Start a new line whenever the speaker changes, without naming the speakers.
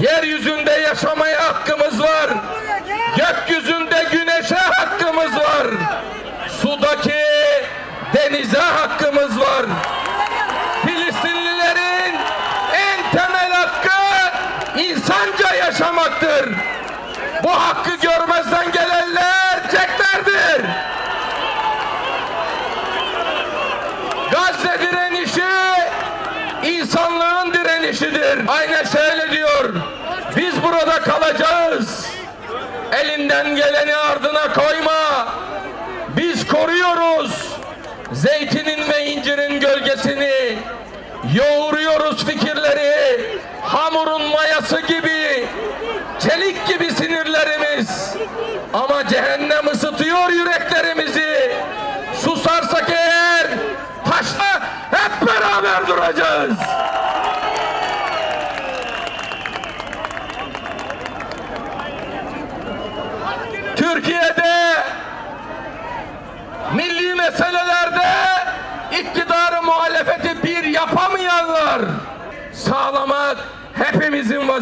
Yeryüzünde yaşamaya hakkımız var. Gökyüzünde güneşe hakkımız var. Sudaki denize hakkımız var. Filistinlilerin en temel hakkı insanca yaşamaktır. Bu hakkı görmezden direnişidir. Aynen şöyle diyor. Biz burada kalacağız. Elinden geleni ardına koyma. Biz koruyoruz. Zeytinin ve incirin gölgesini. Yoğuruyoruz fikirleri. Hamurun mayası gibi. Çelik gibi sinirlerimiz. Ama cehennem ısıtıyor yüreklerimizi. Susarsak eğer taşla hep beraber duracağız. Türkiye'de milli meselelerde iktidarı muhalefeti bir yapamayanlar sağlamak hepimizin vazifesi.